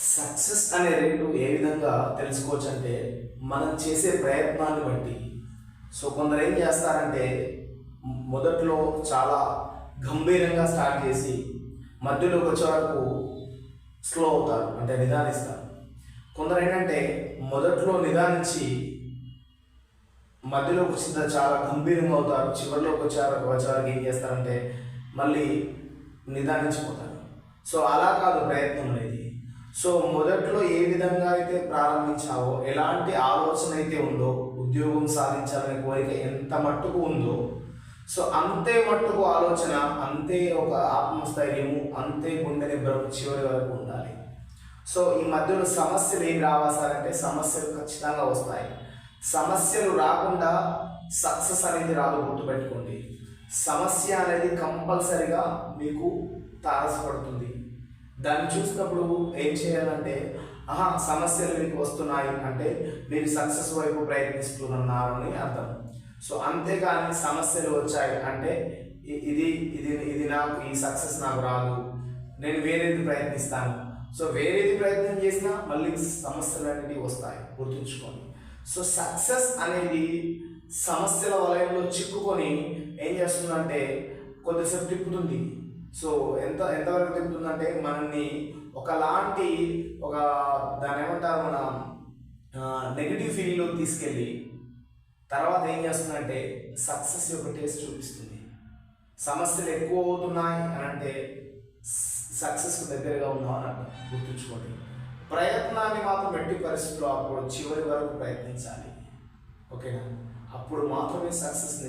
Success అనే rate ఏ విధంగా తెలుసుకోవచ్చు అంటే మనం చేసే ప్రయత్నాన్ని బట్టి. సో కొందరు ఏం చేస్తారంటే మొదట్లో చాలా గంభీరంగా స్టార్ట్ చేసి మధ్యలోకి వచ్చే వరకు స్లో అవుతారు అంటే నిదానిస్తారు. కొందరు ఏంటంటే మొదట్లో నిదానించి మధ్యలోకి వచ్చిన చాలా గంభీరంగా అవుతారు చివరిలోకి వచ్చారు వచ్చేవారికి ఏం చేస్తారంటే మళ్ళీ నిదానించిపోతారు. సో అలా కాదు ప్రయత్నం అనేది. సో మొదట్లో ఏ విధంగా అయితే ప్రారంభించావో ఎలాంటి ఆలోచన అయితే ఉందో ఉద్యోగం సాధించాలనే కోరిక ఎంత మట్టుకు ఉందో సో అంతే మట్టుకు ఆలోచన అంతే ఒక ఆత్మస్థైర్యము అంతే గుండె నిబ్బరం చివరి వరకు ఉండాలి. సో ఈ మధ్యలో సమస్యలు ఏం రావాలంటే సమస్యలు ఖచ్చితంగా వస్తాయి. సమస్యలు రాకుండా సక్సెస్ అనేది రాదు గుర్తుపెట్టుకోండి. సమస్య అనేది కంపల్సరిగా మీకు తారసపడుతుంది. దాన్ని చూసినప్పుడు ఏం చేయాలంటే ఆహా సమస్యలు మీకు వస్తున్నాయి అంటే మీరు సక్సెస్ వైపు ప్రయత్నిస్తున్నారు అని అర్థం. సో అంతేకాని సమస్యలు వచ్చాయి అంటే ఇది ఇది ఇది నాకు ఈ సక్సెస్ నాకు రాదు. నేను వేరేది ప్రయత్నిస్తాను. సో వేరేది ప్రయత్నం చేసినా మళ్ళీ సమస్యలు అనేవి వస్తాయి గుర్తుంచుకోండి. సో సక్సెస్ అనేది సమస్యల వలయంలో చిక్కుకొని ఏం చేస్తుందంటే కొద్దిసేపు తిప్పుతుంది. సో ఎంత ఎంతవరకు తిప్పుతుందంటే మనల్ని ఒకలాంటి ఒక దాని ఏమంటారు మన నెగిటివ్ ఫీల్లో తీసుకెళ్ళి తర్వాత ఏం చేస్తుందంటే సక్సెస్ యొక్క టేస్ట్ చూపిస్తుంది. సమస్యలు ఎక్కువ అవుతున్నాయి అని అంటే సక్సెస్కు దగ్గరగా ఉన్నాం అని అర్థం గుర్తుంచుకోండి. ప్రయత్నాన్ని మాత్రం ఎట్టి పరిస్థితుల్లో అప్పుడు చివరి వరకు ప్రయత్నించాలి. ఓకేనా? అప్పుడు మాత్రమే సక్సెస్ని